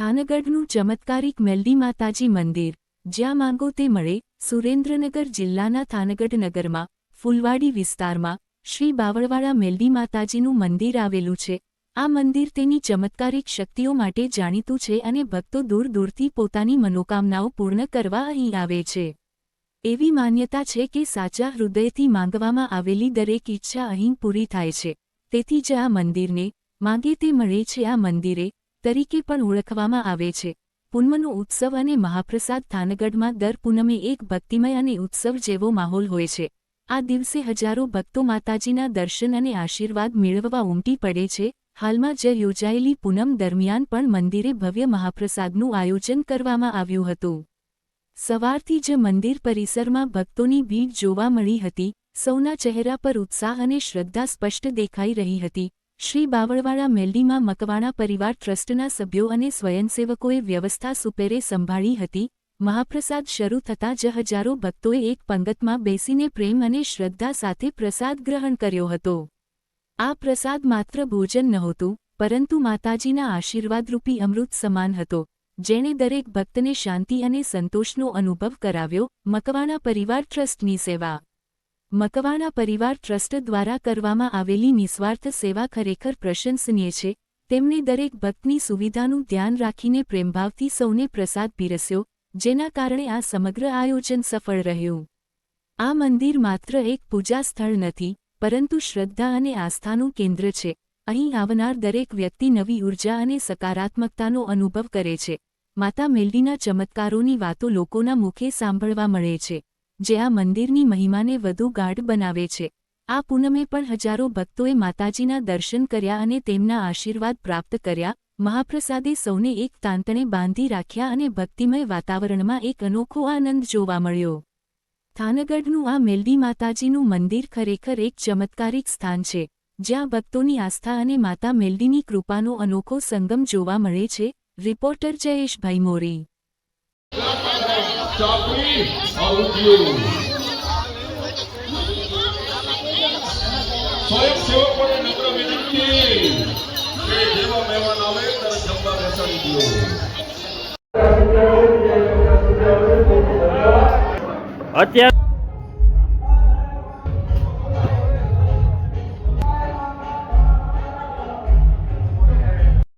થાનગઢનું ચમત્કારિક મેલડી માતાજી મંદિર, જ્યાં માંગો તે મળે, સુરેન્દ્રનગર જિલ્લાના થાનગઢ નગરમાં ફૂલવાડી વિસ્તારમાં, શ્રી બાવળવાળા મેલડી માતાજીનું મંદિર આવેલું છે. આ મંદિર તેની ચમત્કારિક શક્તિઓ માટે જાણીતું છે અને ભક્તો દૂર દૂરથી પોતાની મનોકામનાઓ પૂર્ણ કરવા અહીં આવે છે. એવી માન્યતા છે કે સાચા હૃદયથી માંગવામાં આવેલી દરેક ઈચ્છા અહીં પૂરી થાય છે. તેથી જ આ મંદિરને, માંગે તે મળે છે આ મંદિરે તરીકે પણ ઓળખવામાં આવે છે. પૂનમનો ઉત્સવ અને મહાપ્રસાદ થાનગઢમાં દર પૂનમે એક ભક્તિમય અને ઉત્સવ જેવો માહોલ હોય છે. આ દિવસે હજારો ભક્તો માતાજીના દર્શન અને આશીર્વાદ મેળવવા ઉમટી પડે છે. હાલમાં જ યોજાયેલી પૂનમ દરમિયાન પણ મંદિરે ભવ્ય મહાપ્રસાદનું આયોજન કરવામાં આવ્યું હતું. સવારથી જ મંદિર પરિસરમાં ભક્તોની ભીડ જોવા મળી હતી. સૌના ચહેરા પર ઉત્સાહ અને શ્રદ્ધા સ્પષ્ટ દેખાઈ રહી હતી. શ્રી બાવળવાળા મેલડીમાં મકવાણા પરિવાર ટ્રસ્ટના સભ્યો અને સ્વયંસેવકોએ વ્યવસ્થા સુપેરે સંભાળી હતી. મહાપ્રસાદ શરૂ થતાં જ હજારો ભક્તોએ એક પંગતમાં બેસીને પ્રેમ અને શ્રદ્ધા સાથે પ્રસાદ ગ્રહણ કર્યો હતો. આ પ્રસાદ માત્ર ભોજન નહોતું, પરંતુ માતાજીના આશીર્વાદરૂપી અમૃત સમાન હતો, જેણે દરેક ભક્તને શાંતિ અને સંતોષનો અનુભવ કરાવ્યો. મકવાણા પરિવાર ટ્રસ્ટની સેવા મકવાણા પરિવાર ટ્રસ્ટ દ્વારા કરવામાં આવેલી નિસ્વાર્થ સેવા ખરેખર પ્રશંસનીય છે. તેમણે દરેક ભક્તની સુવિધાનું ધ્યાન રાખીને પ્રેમભાવથી સૌને પ્રસાદ પીરસ્યો, જેના કારણે આ સમગ્ર આયોજન સફળ રહ્યું. આ મંદિર માત્ર એક પૂજા સ્થળ નથી, પરંતુ શ્રદ્ધા અને આસ્થાનું કેન્દ્ર છે. અહીં આવનાર દરેક વ્યક્તિ નવી ઊર્જા અને સકારાત્મકતાનો અનુભવ કરે છે. માતા મેલડીના ચમત્કારોની વાતો લોકોના મુખે સાંભળવા મળે છે. જે આ મંદિરની મહિમાને વધુ ગાઢ બનાવે છે. આ પૂનમે પણ હજારો ભક્તોએ માતાજીના દર્શન કર્યા અને તેમના આશીર્વાદ પ્રાપ્ત કર્યા. મહાપ્રસાદે સૌને એક તાંતણે બાંધી રાખ્યા અને ભક્તિમય વાતાવરણમાં એક અનોખો આનંદ જોવા મળ્યો. થાનગઢનું આ મેલડી માતાજીનું મંદિર ખરેખર એક ચમત્કારિક સ્થાન છે, જ્યાં ભક્તોની આસ્થા અને માતા મેલડીની કૃપાનો અનોખો સંગમ જોવા મળે છે. રિપોર્ટર જયેશભાઈ મોરી. ચાકરી આવું સ્વયંસેવકોને નમ્ર વિનંતી કે જેવા મહેમાન આવે ત્યારે જમવા બેસાડી દો અત્યારે